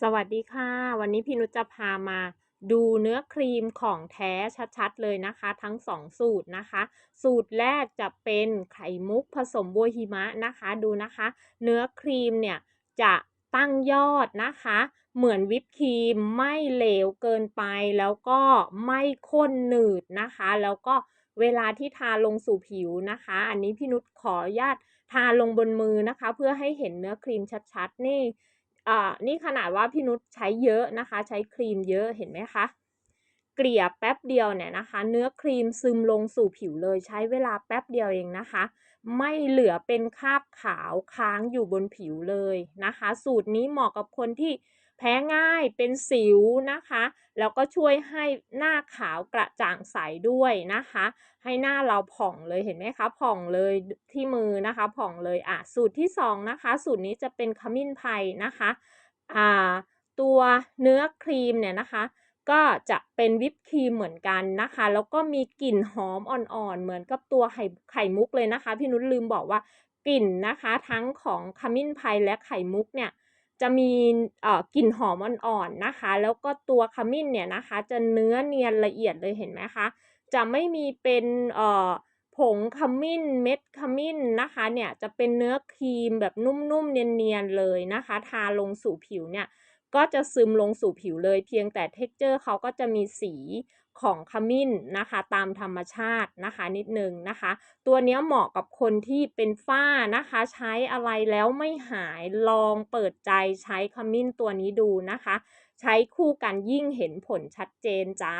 สวัสดีค่ะ วันนี้พี่นุชจะพามาดูเนื้อครีมของแท้ชัดๆเลยนะคะ ทั้ง 2 สูตรนะคะ สูตรแรกจะเป็นไข่มุกผสมบัวหิมะนะคะดูนะคะ เนื้อครีมเนี่ยจะตั้งยอดนะคะ เหมือนวิปครีมไม่เหลวเกินไปแล้วก็ไม่ข้นหนืดนะคะ แล้วก็เวลาที่ทาลงสู่ผิวนะคะ อันนี้พี่นุชขออนุญาตทาลงบนมือนะคะ เพื่อให้เห็นเนื้อครีมชัดๆนี่ อ่านี่ขนาดว่าพี่นุชใช้เยอะนะคะ ใช้ครีมเยอะเห็นไหมคะเกลี่ยแป๊บเดียวเนี่ยนะคะ เนื้อครีมซึมลงสู่ผิวเลยใช้เวลาแป๊บเดียวเองนะคะ ไม่เหลือเป็นคราบขาวค้างอยู่บนผิวเลยนะคะ สูตรนี้เหมาะกับคนที่ แพ้ง่ายเป็นสิวนะคะ แล้วก็ช่วยให้หน้าขาวกระจ่างใสด้วยนะคะ ให้หน้าเราผ่องเลยเห็นไหมคะ ผ่องเลยที่มือนะคะ ผ่องเลยอะสูตรที่2นะคะ สูตรนี้จะเป็นขมิ้นไพรนะคะอ่าตัวเนื้อครีมเนี่ยนะคะ ก็จะเป็นวิปครีมเหมือนกันนะคะ แล้วก็มีกลิ่นหอมอ่อนๆ เหมือนกับตัวไข่ไข่มุกเลยนะคะ พี่นุชลืมบอกว่ากลิ่นนะคะ ทั้งของขมิ้นไพรและไข่มุกเนี่ย จะมีกลิ่นหอมอ่อนๆนะคะ แล้วก็ตัวขมิ้นเนี่ยนะคะ จะเนื้อเนียนละเอียดเลยเห็นไหมคะ จะไม่มีเป็นผงขมิ้นเม็ดขมิ้นนะคะเนี่ยจะเป็นเนื้อครีมแบบนุ่มๆเนียนๆเลยนะคะ ทาลงสู่ผิวเนี่ยก็จะซึมลงสู่ผิวเลย เพียงแต่ texture เขาก็จะมีสี ของขมิ้นนะคะตามธรรมชาตินะคะนิดหนึ่งนะคะ ตัวนี้เหมาะกับคนที่เป็นฝ้านะคะ ใช้อะไรแล้วไม่หายลองเปิดใจใช้ขมิ้นตัวนี้ดูนะคะ ใช้คู่กันยิ่งเห็นผลชัดเจนจ้า